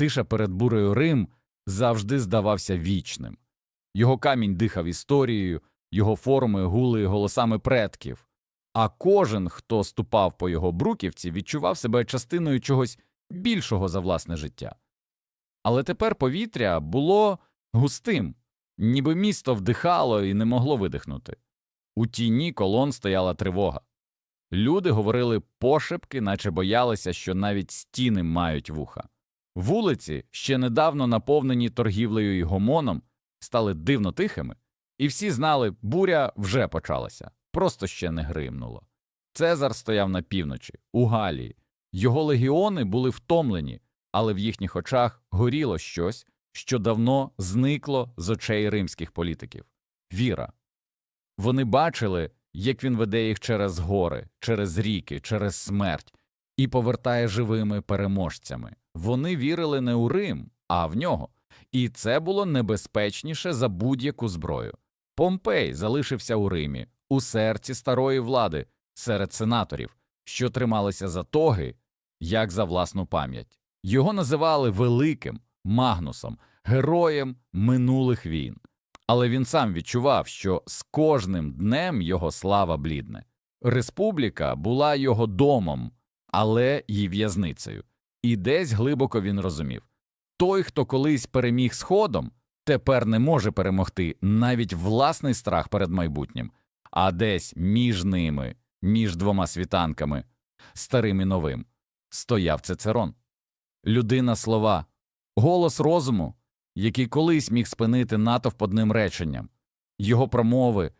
Тиша перед бурею Рим завжди здавався вічним. Його камінь дихав історією, його форми гули голосами предків, а кожен, хто ступав по його бруківці, відчував себе частиною чогось більшого за власне життя. Але тепер повітря було густим, ніби місто вдихало і не могло видихнути. У тіні колон стояла тривога. Люди говорили пошепки, наче боялися, що навіть стіни мають вуха. Вулиці, ще недавно наповнені торгівлею і гомоном, стали дивно тихими, і всі знали, буря вже почалася, просто ще не гримнуло. Цезар стояв на півночі, у Галії. Його легіони були втомлені, але в їхніх очах горіло щось, що давно зникло з очей римських політиків віра. Вони бачили, як він веде їх через гори, через ріки, через смерть і повертає живими переможцями. Вони вірили не у Рим, а в нього, і це було небезпечніше за будь-яку зброю. Помпей залишився у Римі, у серці старої влади, серед сенаторів, що трималися за тоги, як за власну пам'ять. Його називали великим Магнусом, героєм минулих війн. Але він сам відчував, що з кожним днем його слава блідне. Республіка була його домом, але й в'язницею. І десь глибоко він розумів той, хто колись переміг сходом, тепер не може перемогти навіть власний страх перед майбутнім, а десь між ними, між двома світанками, старим і новим, стояв Цицерон. Людина слова, голос розуму, який колись міг спинити натовп одним реченням, його промови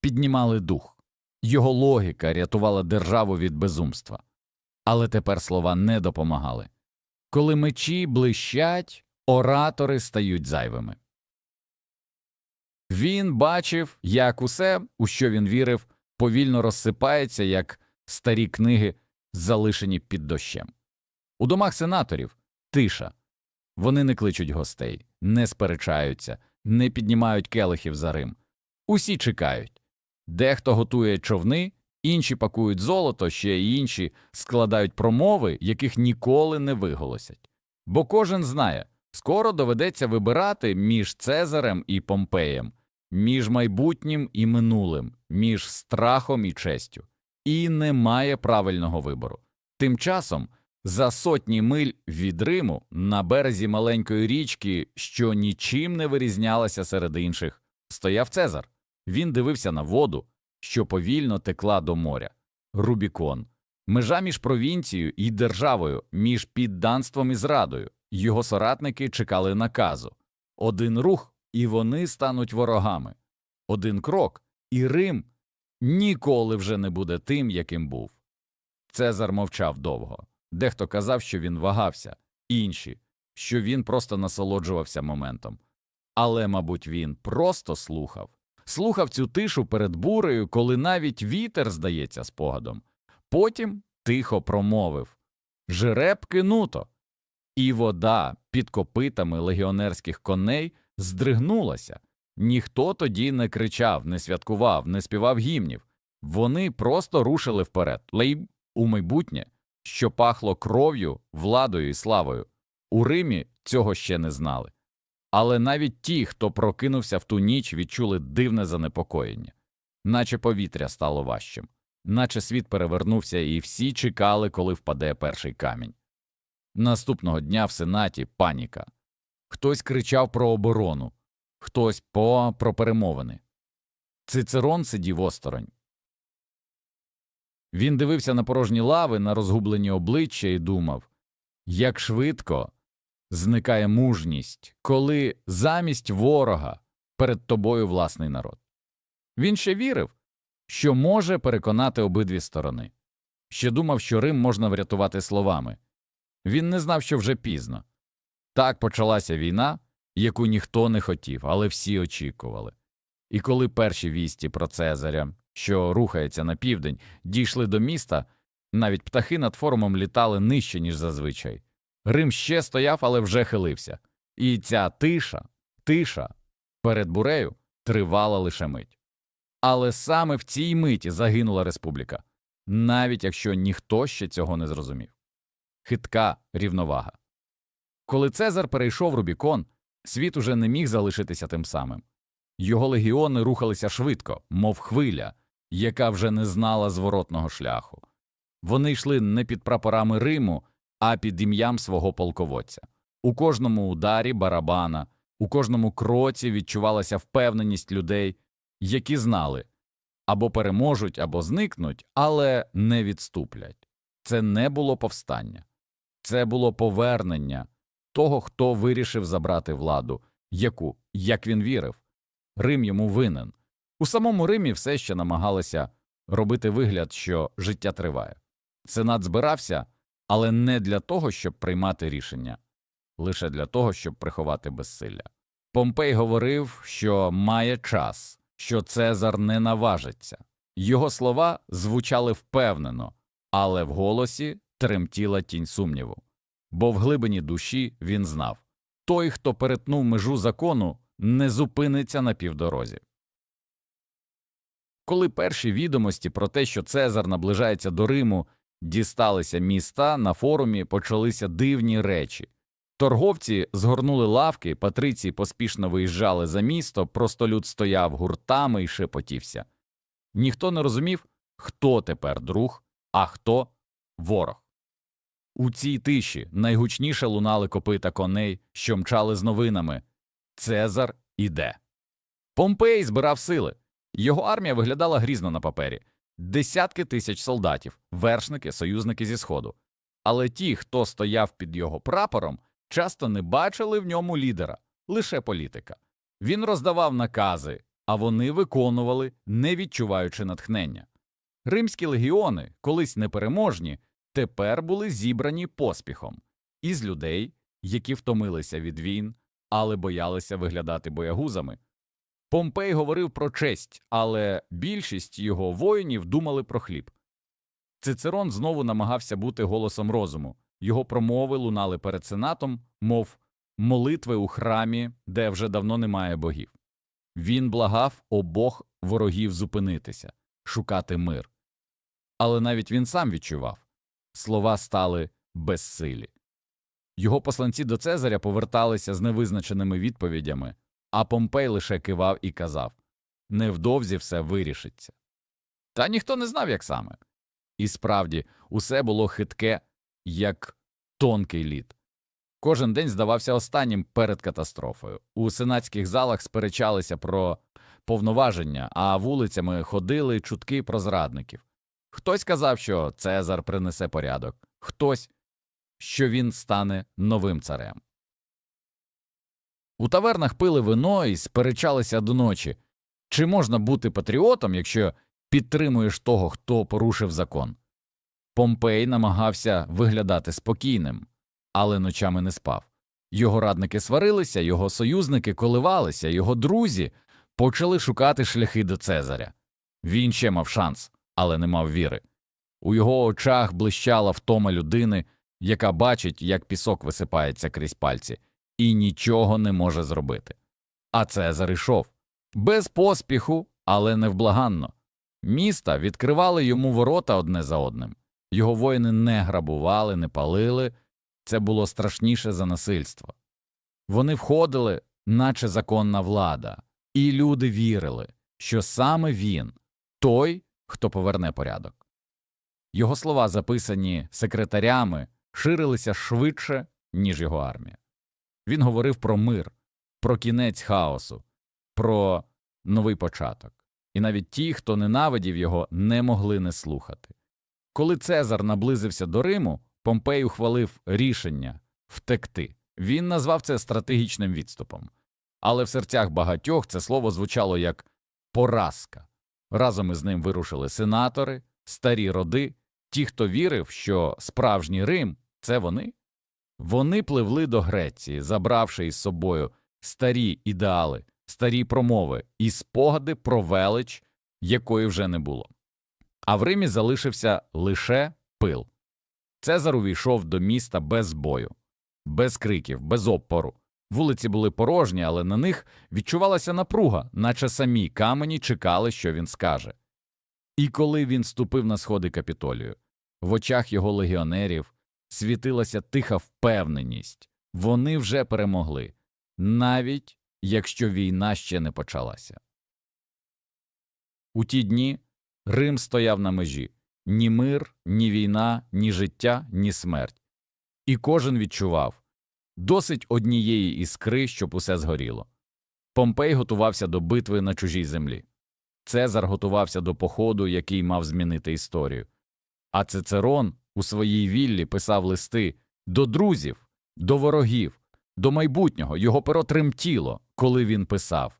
піднімали дух, його логіка рятувала державу від безумства. Але тепер слова не допомагали. Коли мечі блищать, оратори стають зайвими. Він бачив, як усе, у що він вірив, повільно розсипається, як старі книги, залишені під дощем. У домах сенаторів тиша. Вони не кличуть гостей, не сперечаються, не піднімають келихів за Рим. Усі чекають. Дехто готує човни, інші пакують золото, ще інші складають промови, яких ніколи не виголосять. Бо кожен знає, скоро доведеться вибирати між Цезарем і Помпеєм, між майбутнім і минулим, між страхом і честю. І немає правильного вибору. Тим часом за сотні миль від Риму на березі маленької річки, що нічим не вирізнялася серед інших, стояв Цезар. Він дивився на воду, що повільно текла до моря. Рубікон, межа між провінцією і державою, між підданством і зрадою. Його соратники чекали наказу. Один рух, і вони стануть ворогами. Один крок, і Рим ніколи вже не буде тим, яким був. Цезар мовчав довго. Дехто казав, що він вагався, інші, що він просто насолоджувався моментом. Але, мабуть, він просто слухав. Слухав цю тишу перед бурею, коли навіть вітер здається спогадом. Потім тихо промовив Жереб кинуто. І вода під копитами легіонерських коней здригнулася. Ніхто тоді не кричав, не святкував, не співав гімнів. Вони просто рушили вперед, лей у майбутнє що пахло кров'ю, владою і славою. У Римі цього ще не знали. Але навіть ті, хто прокинувся в ту ніч, відчули дивне занепокоєння, наче повітря стало важчим, наче світ перевернувся, і всі чекали, коли впаде перший камінь. Наступного дня в сенаті паніка. Хтось кричав про оборону, хтось по про перемовини. Цицерон сидів осторонь. Він дивився на порожні лави, на розгублені обличчя і думав, як швидко зникає мужність, коли замість ворога перед тобою власний народ. Він ще вірив, що може переконати обидві сторони, ще думав, що Рим можна врятувати словами. Він не знав, що вже пізно. Так почалася війна, яку ніхто не хотів, але всі очікували. І коли перші вісті про Цезаря що рухається на південь, дійшли до міста, навіть птахи над форумом літали нижче, ніж зазвичай. Рим ще стояв, але вже хилився. І ця тиша, тиша перед бурею тривала лише мить. Але саме в цій миті загинула республіка, навіть якщо ніхто ще цього не зрозумів. Хитка рівновага. Коли Цезар перейшов Рубікон, світ уже не міг залишитися тим самим. Його легіони рухалися швидко, мов хвиля, яка вже не знала зворотного шляху. Вони йшли не під прапорами Риму, а під ім'ям свого полководця. У кожному ударі барабана, у кожному кроці відчувалася впевненість людей, які знали або переможуть, або зникнуть, але не відступлять. Це не було повстання, це було повернення того, хто вирішив забрати владу, яку, як він вірив, Рим йому винен. У самому Римі все ще намагалися робити вигляд, що життя триває. Сенат збирався, але не для того, щоб приймати рішення, лише для того, щоб приховати безсилля. Помпей говорив, що має час, що Цезар не наважиться. Його слова звучали впевнено, але в голосі тремтіла тінь сумніву. Бо в глибині душі він знав той, хто перетнув межу закону, не зупиниться на півдорозі. Коли перші відомості про те, що Цезар наближається до Риму, дісталися міста, на форумі почалися дивні речі. Торговці згорнули лавки, патриції поспішно виїжджали за місто, просто люд стояв гуртами і шепотівся. Ніхто не розумів, хто тепер друг, а хто ворог. У цій тиші найгучніше лунали копита коней, що мчали з новинами Цезар іде. Помпей збирав сили. Його армія виглядала грізно на папері десятки тисяч солдатів, вершники, союзники зі Сходу. Але ті, хто стояв під його прапором, часто не бачили в ньому лідера, лише політика. Він роздавав накази, а вони виконували, не відчуваючи натхнення. Римські легіони, колись непереможні, тепер були зібрані поспіхом із людей, які втомилися від війн, але боялися виглядати боягузами. Помпей говорив про честь, але більшість його воїнів думали про хліб. Цицерон знову намагався бути голосом розуму. Його промови лунали перед сенатом, мов молитви у храмі, де вже давно немає богів. Він благав обох ворогів зупинитися, шукати мир. Але навіть він сам відчував слова стали безсилі. Його посланці до Цезаря поверталися з невизначеними відповідями, а Помпей лише кивав і казав невдовзі все вирішиться. Та ніхто не знав, як саме. І справді, усе було хитке, як тонкий лід. Кожен день здавався останнім перед катастрофою. У сенатських залах сперечалися про повноваження, а вулицями ходили чутки про зрадників. Хтось казав, що Цезар принесе порядок, хтось, що він стане новим царем. У тавернах пили вино і сперечалися до ночі. Чи можна бути патріотом, якщо підтримуєш того, хто порушив закон? Помпей намагався виглядати спокійним, але ночами не спав. Його радники сварилися, його союзники коливалися, його друзі почали шукати шляхи до Цезаря. Він ще мав шанс, але не мав віри. У його очах блищала втома людини, яка бачить, як пісок висипається крізь пальці, і нічого не може зробити. А Цезар ішов без поспіху, але невблаганно. Міста відкривали йому ворота одне за одним. Його воїни не грабували, не палили це було страшніше за насильство. Вони входили, наче законна влада, і люди вірили, що саме він той, хто поверне порядок. Його слова, записані секретарями, ширилися швидше, ніж його армія. Він говорив про мир, про кінець хаосу, про новий початок, і навіть ті, хто ненавидів його, не могли не слухати. Коли Цезар наблизився до Риму, Помпей ухвалив рішення втекти. Він назвав це стратегічним відступом. Але в серцях багатьох це слово звучало як поразка. Разом із ним вирушили сенатори, старі роди, ті, хто вірив, що справжній Рим це вони. Вони пливли до Греції, забравши із собою старі ідеали, старі промови і спогади про велич, якої вже не було. А в Римі залишився лише пил. Цезар увійшов до міста без бою, без криків, без опору. Вулиці були порожні, але на них відчувалася напруга, наче самі камені чекали, що він скаже. І коли він ступив на сходи капітолію, в очах його легіонерів світилася тиха впевненість Вони вже перемогли, навіть якщо війна ще не почалася. У ті дні Рим стояв на межі ні мир, ні війна, ні життя, ні смерть. І кожен відчував досить однієї іскри, щоб усе згоріло. Помпей готувався до битви на чужій землі. Цезар готувався до походу, який мав змінити історію. А Цицерон у своїй віллі писав листи до друзів, до ворогів, до майбутнього. Його перо тремтіло, коли він писав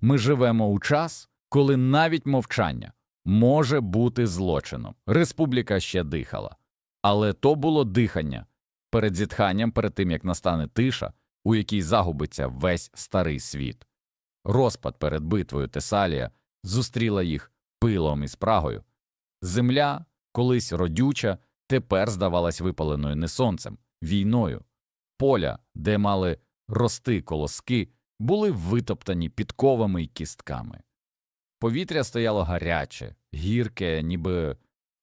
Ми живемо у час, коли навіть мовчання може бути злочином. Республіка ще дихала. Але то було дихання перед зітханням, перед тим як настане тиша, у якій загубиться весь старий світ. Розпад перед битвою Тесалія зустріла їх пилом і спрагою. Земля, колись родюча, тепер здавалась випаленою не сонцем, війною. Поля, де мали рости колоски, були витоптані підковами й кістками. Повітря стояло гаряче, гірке, ніби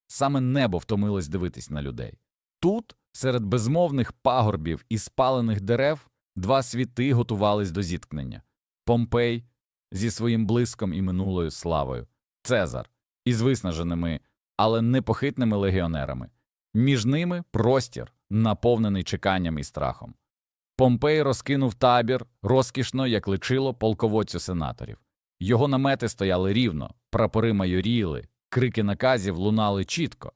саме небо втомилось дивитись на людей. Тут, серед безмовних пагорбів і спалених дерев, два світи готувались до зіткнення Помпей зі своїм блиском і минулою славою, Цезар із виснаженими, але непохитними легіонерами. Між ними простір, наповнений чеканням і страхом. Помпей розкинув табір розкішно, як личило полководцю сенаторів. Його намети стояли рівно, прапори майоріли, крики наказів лунали чітко.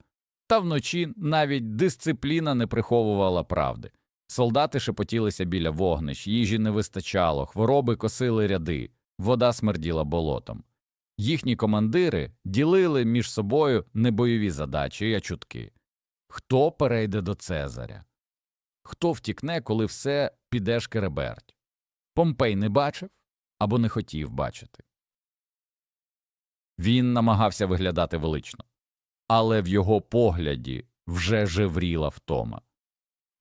Та вночі навіть дисципліна не приховувала правди. Солдати шепотілися біля вогнищ, їжі не вистачало, хвороби косили ряди, вода смерділа болотом. Їхні командири ділили між собою не бойові задачі, а чутки. Хто перейде до Цезаря? Хто втікне, коли все піде шкереберть? Помпей не бачив або не хотів бачити. Він намагався виглядати велично, але в його погляді вже жевріла втома.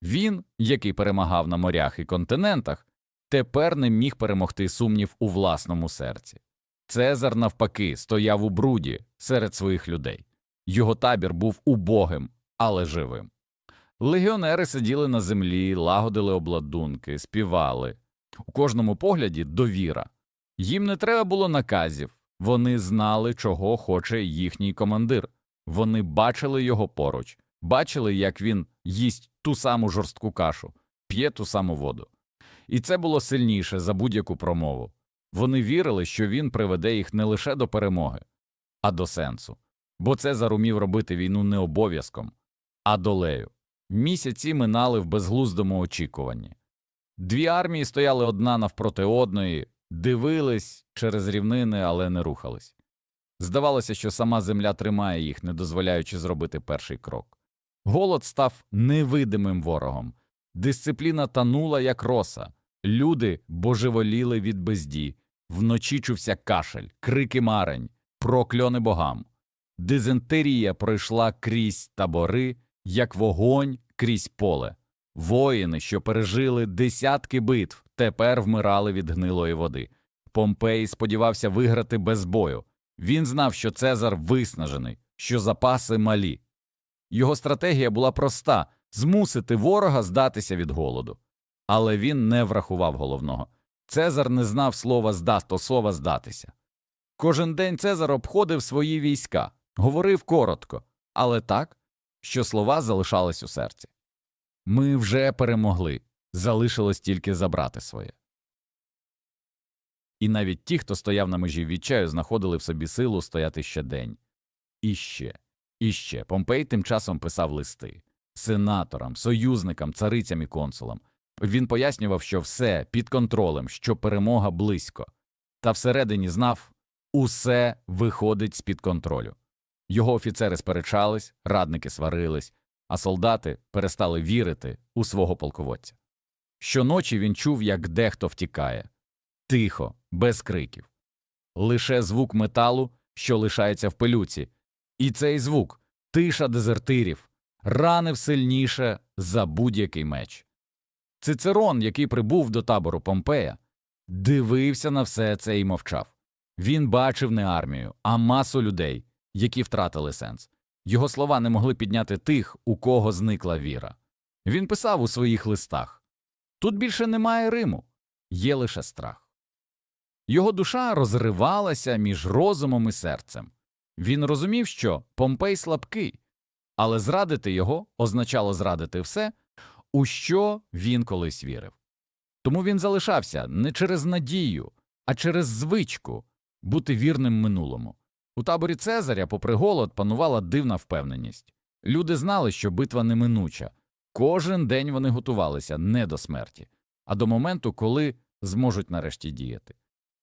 Він, який перемагав на морях і континентах, тепер не міг перемогти сумнів у власному серці. Цезар, навпаки, стояв у бруді серед своїх людей. Його табір був убогим, але живим. Легіонери сиділи на землі, лагодили обладунки, співали. У кожному погляді довіра. Їм не треба було наказів, вони знали, чого хоче їхній командир. Вони бачили його поруч, бачили, як він їсть ту саму жорстку кашу, п'є ту саму воду. І це було сильніше за будь-яку промову. Вони вірили, що він приведе їх не лише до перемоги, а до сенсу, бо це зарумів робити війну не обов'язком, а долею. Місяці минали в безглуздому очікуванні. Дві армії стояли одна навпроти одної, дивились через рівнини, але не рухались. Здавалося, що сама земля тримає їх, не дозволяючи зробити перший крок. Голод став невидимим ворогом, дисципліна танула, як роса, люди божеволіли від безді, вночі чувся кашель, крики марень, прокльони богам. Дизентерія пройшла крізь табори, як вогонь крізь поле. Воїни, що пережили десятки битв, тепер вмирали від гнилої води. Помпей сподівався виграти без бою. Він знав, що Цезар виснажений, що запаси малі. Його стратегія була проста змусити ворога здатися від голоду. Але він не врахував головного. Цезар не знав слова здато слова здатися. Кожен день Цезар обходив свої війська, говорив коротко, але так, що слова залишались у серці. Ми вже перемогли, залишилось тільки забрати своє. І навіть ті, хто стояв на межі відчаю, знаходили в собі силу стояти ще день. І ще, і ще. Помпей тим часом писав листи сенаторам, союзникам, царицям і консулам. Він пояснював, що все під контролем, що перемога близько, та всередині знав усе виходить з під контролю. Його офіцери сперечались, радники сварились, а солдати перестали вірити у свого полководця. Щоночі він чув, як дехто втікає тихо, без криків, лише звук металу, що лишається в пилюці, і цей звук тиша дезертирів, ранив сильніше за будь-який меч. Цицерон, який прибув до табору Помпея, дивився на все це і мовчав. Він бачив не армію, а масу людей, які втратили сенс. Його слова не могли підняти тих, у кого зникла віра. Він писав у своїх листах Тут більше немає Риму, є лише страх. Його душа розривалася між розумом і серцем. Він розумів, що Помпей слабкий, але зрадити його означало зрадити все, у що він колись вірив. Тому він залишався не через надію, а через звичку бути вірним минулому. У таборі Цезаря, попри голод, панувала дивна впевненість. Люди знали, що битва неминуча. Кожен день вони готувалися не до смерті, а до моменту, коли зможуть нарешті діяти.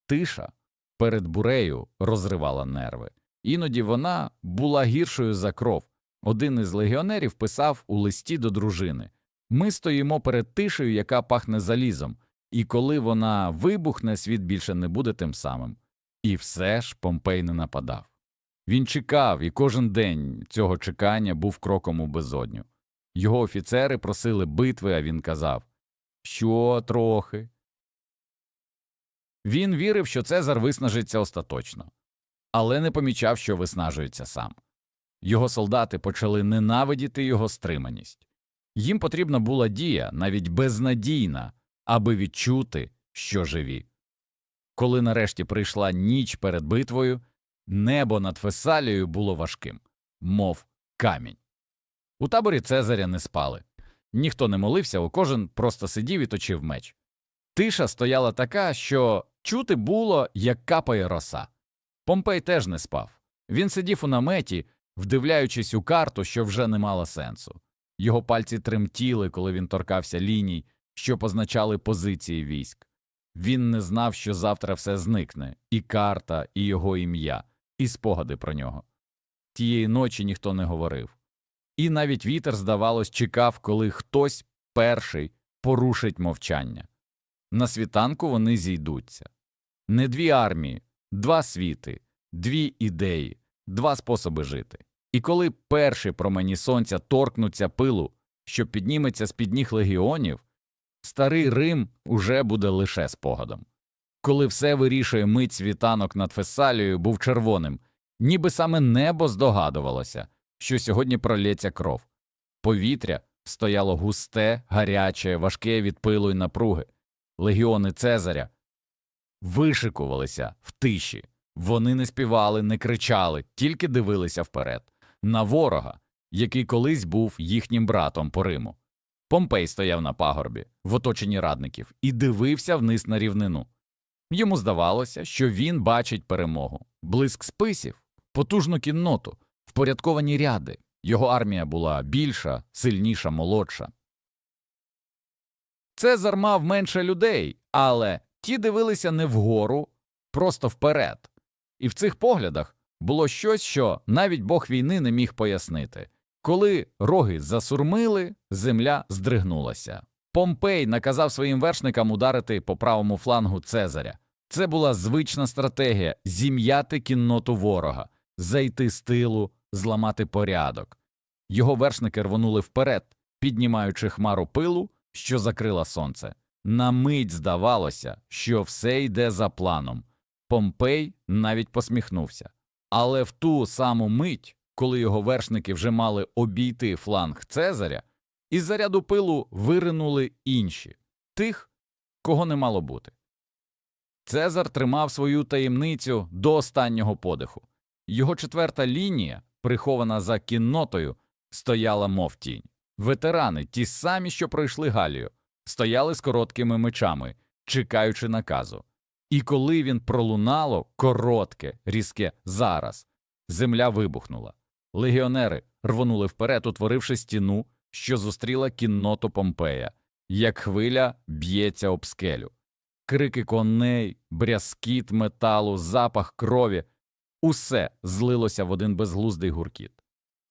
Тиша перед бурею розривала нерви. Іноді вона була гіршою за кров. Один із легіонерів писав у листі до дружини Ми стоїмо перед тишею, яка пахне залізом, і коли вона вибухне, світ більше не буде тим самим. І все ж Помпей не нападав. Він чекав, і кожен день цього чекання був кроком у безодню. Його офіцери просили битви, а він казав Що трохи. Він вірив, що Цезар виснажиться остаточно, але не помічав, що виснажується сам. Його солдати почали ненавидіти його стриманість. Їм потрібна була дія, навіть безнадійна, аби відчути, що живі. Коли нарешті прийшла ніч перед битвою, небо над Фесалією було важким, мов камінь. У таборі Цезаря не спали. Ніхто не молився, у кожен просто сидів і точив меч. Тиша стояла така, що чути було, як капає роса. Помпей теж не спав. Він сидів у наметі, вдивляючись у карту, що вже не мала сенсу. Його пальці тремтіли, коли він торкався ліній, що позначали позиції військ. Він не знав, що завтра все зникне і карта, і його ім'я, і спогади про нього. Тієї ночі ніхто не говорив. І навіть вітер, здавалось, чекав, коли хтось перший порушить мовчання. На світанку вони зійдуться. Не дві армії, два світи, дві ідеї, два способи жити. І коли перші промені сонця торкнуться пилу, що підніметься з під ніг легіонів, старий Рим уже буде лише спогадом. Коли все вирішує мить світанок над Фесалією був червоним, ніби саме небо здогадувалося, що сьогодні пролється кров. Повітря стояло густе, гаряче, важке від пилу й напруги. Легіони Цезаря вишикувалися в тиші. Вони не співали, не кричали, тільки дивилися вперед на ворога, який колись був їхнім братом по Риму. Помпей стояв на пагорбі, в оточенні радників, і дивився вниз на рівнину. Йому здавалося, що він бачить перемогу, блиск списів, потужну кінноту, впорядковані ряди. Його армія була більша, сильніша, молодша. Цезар мав менше людей, але ті дивилися не вгору, просто вперед. І в цих поглядах було щось, що навіть бог війни не міг пояснити. Коли роги засурмили, земля здригнулася. Помпей наказав своїм вершникам ударити по правому флангу Цезаря. Це була звична стратегія зім'яти кінноту ворога, зайти з тилу, зламати порядок. Його вершники рвонули вперед, піднімаючи хмару пилу, що закрила сонце. На мить здавалося, що все йде за планом. Помпей навіть посміхнувся. Але в ту саму мить, коли його вершники вже мали обійти фланг Цезаря, із заряду пилу виринули інші тих, кого не мало бути. Цезар тримав свою таємницю до останнього подиху. Його четверта лінія, прихована за кіннотою, стояла мов тінь. Ветерани, ті самі, що пройшли Галію, стояли з короткими мечами, чекаючи наказу. І коли він пролунало коротке, різке зараз, земля вибухнула. Легіонери рвонули вперед, утворивши стіну, що зустріла кінноту Помпея, як хвиля б'ється об скелю. Крики коней, брязкіт металу, запах крові усе злилося в один безглуздий гуркіт.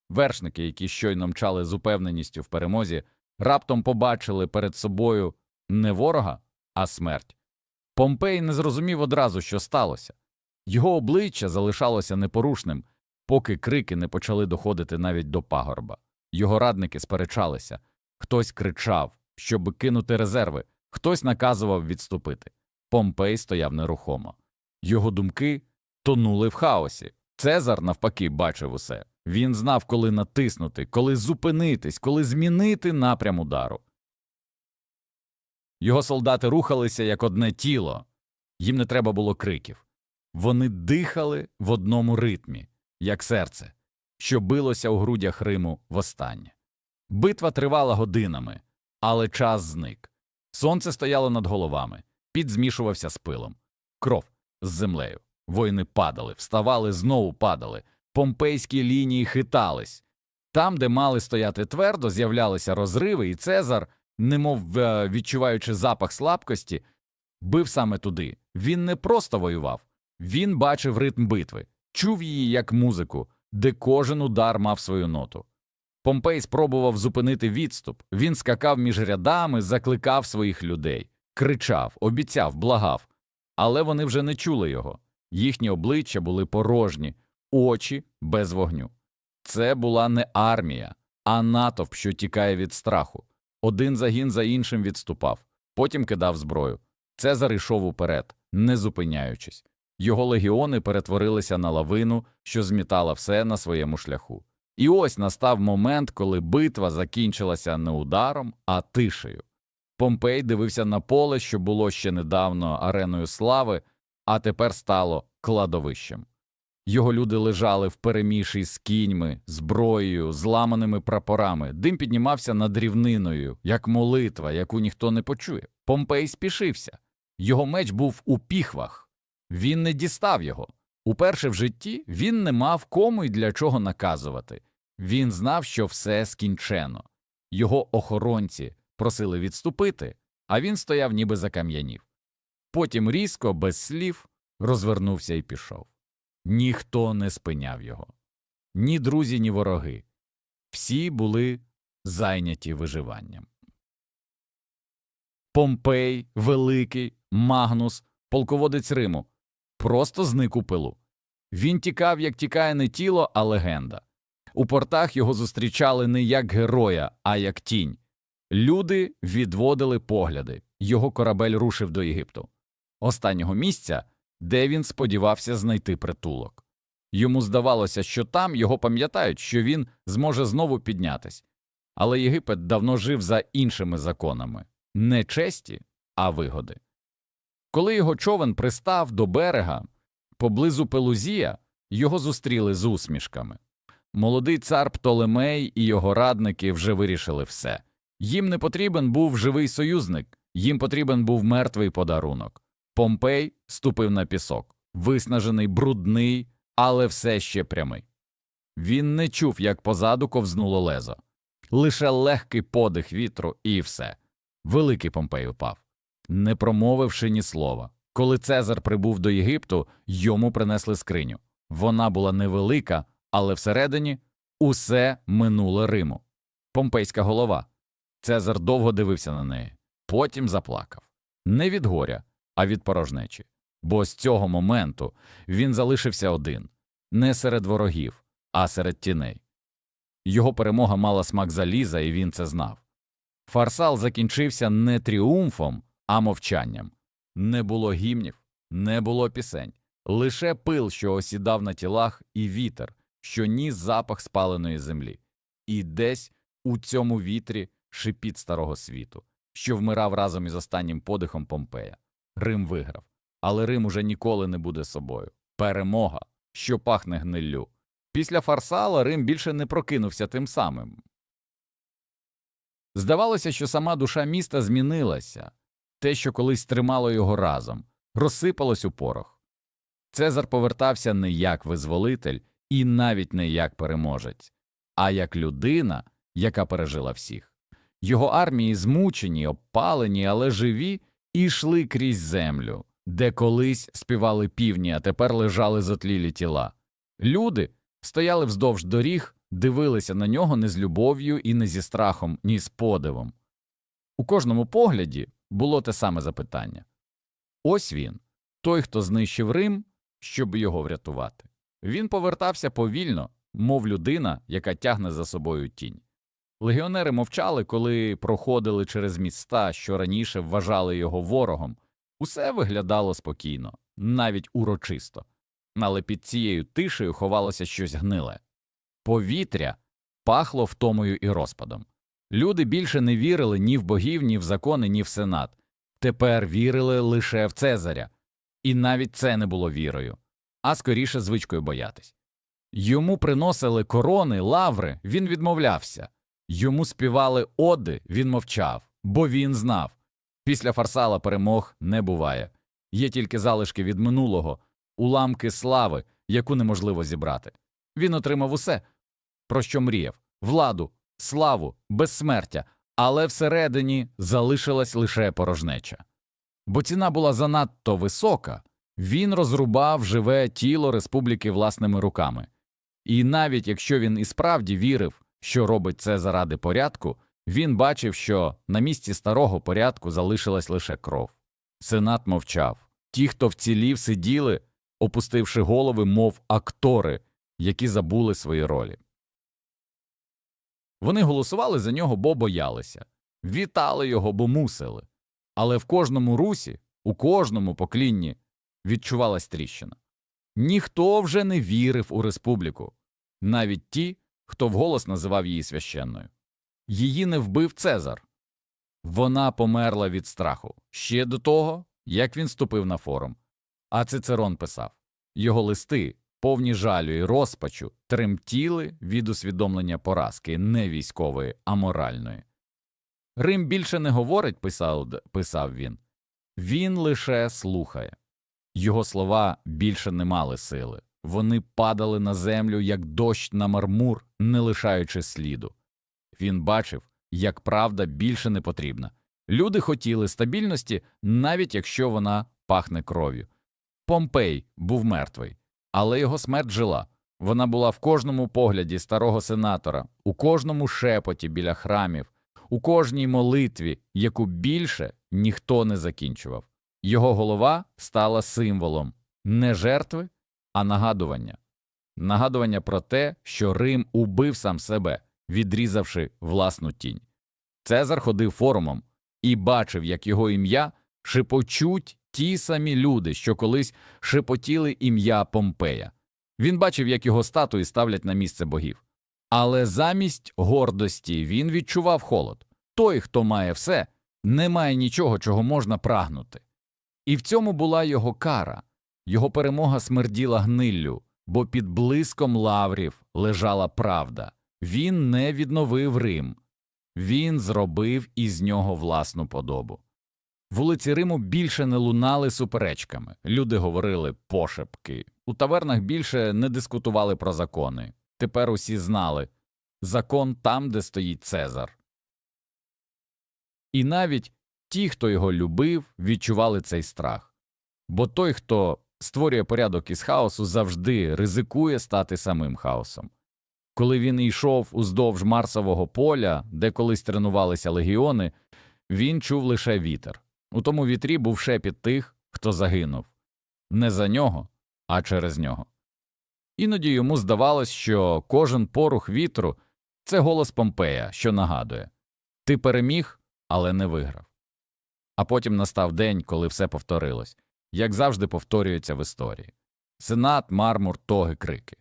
Вершники, які щойно мчали з упевненістю в перемозі, раптом побачили перед собою не ворога, а смерть. Помпей не зрозумів одразу, що сталося. Його обличчя залишалося непорушним, поки крики не почали доходити навіть до пагорба. Його радники сперечалися хтось кричав, щоб кинути резерви, хтось наказував відступити. Помпей стояв нерухомо. Його думки тонули в хаосі. Цезар, навпаки, бачив усе. Він знав, коли натиснути, коли зупинитись, коли змінити напрям удару. Його солдати рухалися як одне тіло. Їм не треба було криків. Вони дихали в одному ритмі, як серце, що билося у грудях Риму востаннє. Битва тривала годинами, але час зник. Сонце стояло над головами, під змішувався з пилом, кров з землею. Воїни падали, вставали, знову падали. Помпейські лінії хитались. Там, де мали стояти твердо, з'являлися розриви, і Цезар, немов е, відчуваючи запах слабкості, бив саме туди. Він не просто воював, він бачив ритм битви, чув її як музику, де кожен удар мав свою ноту. Помпей спробував зупинити відступ. Він скакав між рядами, закликав своїх людей, кричав, обіцяв, благав. Але вони вже не чули його. Їхні обличчя були порожні, очі без вогню. Це була не армія, а натовп, що тікає від страху. Один загін за іншим відступав, потім кидав зброю. Цезар йшов уперед, не зупиняючись. Його легіони перетворилися на лавину, що змітала все на своєму шляху. І ось настав момент, коли битва закінчилася не ударом, а тишею. Помпей дивився на поле, що було ще недавно ареною слави, а тепер стало кладовищем. Його люди лежали впереміші з кіньми, зброєю, зламаними прапорами. Дим піднімався над рівниною, як молитва, яку ніхто не почує. Помпей спішився. Його меч був у піхвах. Він не дістав його. Уперше в житті він не мав кому й для чого наказувати. Він знав, що все скінчено. Його охоронці просили відступити, а він стояв ніби закам'янів. Потім різко, без слів, розвернувся і пішов. Ніхто не спиняв його. Ні друзі, ні вороги. Всі були зайняті виживанням. Помпей, Великий, Магнус, полководець Риму, просто зник у пилу. Він тікав, як тікає не тіло, а легенда. У портах його зустрічали не як героя, а як тінь. Люди відводили погляди. Його корабель рушив до Єгипту, останнього місця, де він сподівався знайти притулок. Йому здавалося, що там його пам'ятають, що він зможе знову піднятись. Але Єгипет давно жив за іншими законами не честі, а вигоди. Коли його човен пристав до берега поблизу Пелузія, його зустріли з усмішками. Молодий цар Птолемей і його радники вже вирішили все. Їм не потрібен був живий союзник, їм потрібен був мертвий подарунок. Помпей ступив на пісок, виснажений, брудний, але все ще прямий. Він не чув, як позаду ковзнуло лезо. Лише легкий подих вітру, і все. Великий Помпей упав, не промовивши ні слова. Коли Цезар прибув до Єгипту, йому принесли скриню. Вона була невелика, але всередині усе минуле Риму. Помпейська голова. Цезар довго дивився на неї, потім заплакав. Не від горя, а від порожнечі. Бо з цього моменту він залишився один не серед ворогів, а серед тіней. Його перемога мала смак заліза, і він це знав. Фарсал закінчився не тріумфом, а мовчанням. Не було гімнів, не було пісень, лише пил, що осідав на тілах, і вітер, що ніс запах спаленої землі, і десь у цьому вітрі шипіт старого світу, що вмирав разом із останнім подихом Помпея. Рим виграв, але Рим уже ніколи не буде собою. Перемога, що пахне гниллю. Після Фарсала Рим більше не прокинувся тим самим. Здавалося, що сама душа міста змінилася, те, що колись тримало його разом, розсипалось у порох. Цезар повертався не як визволитель і навіть не як переможець, а як людина, яка пережила всіх. Його армії змучені, обпалені, але живі, і йшли крізь землю, де колись співали півні, а тепер лежали затлілі тіла. Люди стояли вздовж доріг, дивилися на нього не з любов'ю і не зі страхом, ні з подивом. У кожному погляді було те саме запитання ось він, той, хто знищив Рим, щоб його врятувати. Він повертався повільно, мов людина, яка тягне за собою тінь. Легіонери мовчали, коли проходили через міста, що раніше вважали його ворогом. Усе виглядало спокійно, навіть урочисто, але під цією тишею ховалося щось гниле. Повітря пахло втомою і розпадом. Люди більше не вірили ні в богів, ні в закони, ні в сенат. тепер вірили лише в Цезаря, і навіть це не було вірою, а скоріше звичкою боятись. Йому приносили корони, лаври, він відмовлявся. Йому співали оди, він мовчав, бо він знав. Після фарсала перемог не буває. Є тільки залишки від минулого, уламки слави, яку неможливо зібрати. Він отримав усе, про що мріяв владу, славу, безсмертя, але всередині залишилась лише порожнеча. Бо ціна була занадто висока, він розрубав живе тіло республіки власними руками. І навіть якщо він і справді вірив, що робить це заради порядку, він бачив, що на місці старого порядку залишилась лише кров. Сенат мовчав. Ті, хто вцілів, сиділи, опустивши голови, мов актори, які забули свої ролі. Вони голосували за нього, бо боялися, вітали його, бо мусили. Але в кожному русі, у кожному поклінні відчувалась тріщина. Ніхто вже не вірив у республіку, навіть ті, хто вголос називав її священною. Її не вбив Цезар. Вона померла від страху ще до того, як він ступив на форум. А Цицерон писав його листи, повні жалю і розпачу, тремтіли від усвідомлення поразки не військової, а моральної. Рим більше не говорить, писав, писав він, він лише слухає. Його слова більше не мали сили, вони падали на землю, як дощ на мармур, не лишаючи сліду. Він бачив, як правда більше не потрібна. Люди хотіли стабільності, навіть якщо вона пахне кров'ю. Помпей був мертвий, але його смерть жила. Вона була в кожному погляді старого сенатора, у кожному шепоті біля храмів, у кожній молитві, яку більше ніхто не закінчував. Його голова стала символом не жертви, а нагадування. Нагадування про те, що Рим убив сам себе, відрізавши власну тінь. Цезар ходив форумом і бачив, як його ім'я шепочуть ті самі люди, що колись шепотіли ім'я Помпея. Він бачив, як його статуї ставлять на місце богів. Але замість гордості він відчував холод той, хто має все, не має нічого, чого можна прагнути. І в цьому була його кара, його перемога смерділа гниллю, бо під блиском лаврів лежала правда. Він не відновив Рим, він зробив із нього власну подобу. Вулиці Риму більше не лунали суперечками, люди говорили пошепки, у тавернах більше не дискутували про закони. Тепер усі знали закон там, де стоїть Цезар. І навіть ті, хто його любив, відчували цей страх. Бо той, хто створює порядок із хаосу, завжди ризикує стати самим хаосом. Коли він йшов уздовж Марсового поля, де колись тренувалися легіони, він чув лише вітер. У тому вітрі був шепіт тих, хто загинув не за нього, а через нього. Іноді йому здавалось, що кожен порух вітру це голос Помпея, що нагадує ти переміг, але не виграв. А потім настав день, коли все повторилось, як завжди повторюється в історії сенат, мармур, тоги, крики.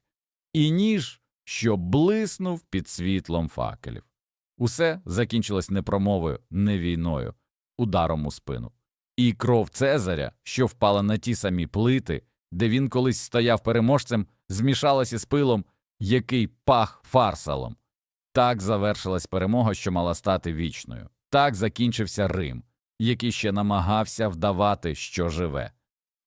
І ніж, що блиснув під світлом факелів. Усе закінчилось не промовою, не війною, ударом у спину. І кров Цезаря, що впала на ті самі плити, де він колись стояв переможцем, змішалася з пилом, який пах фарсалом. Так завершилась перемога, що мала стати вічною. Так закінчився Рим, який ще намагався вдавати, що живе.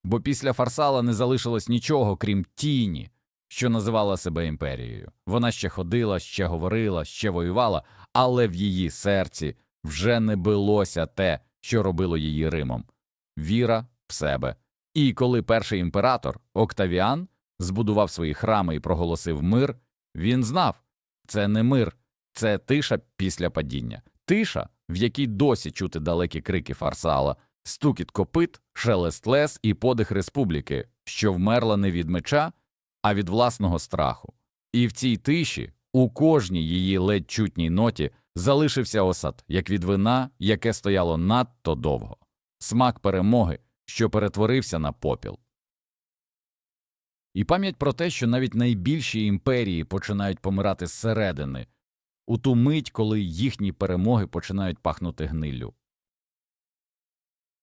Бо після фарсала не залишилось нічого, крім тіні, що називала себе імперією. Вона ще ходила, ще говорила, ще воювала, але в її серці вже не билося те, що робило її Римом віра в себе. І коли перший імператор Октавіан збудував свої храми і проголосив мир, він знав це не мир, це тиша після падіння, тиша, в якій досі чути далекі крики фарсала, стукіт копит, шелест лес і подих республіки, що вмерла не від меча, а від власного страху. І в цій тиші, у кожній її ледь чутній ноті, залишився осад, як від вина, яке стояло надто довго, смак перемоги, що перетворився на попіл. І пам'ять про те, що навіть найбільші імперії починають помирати зсередини, у ту мить, коли їхні перемоги починають пахнути гниллю.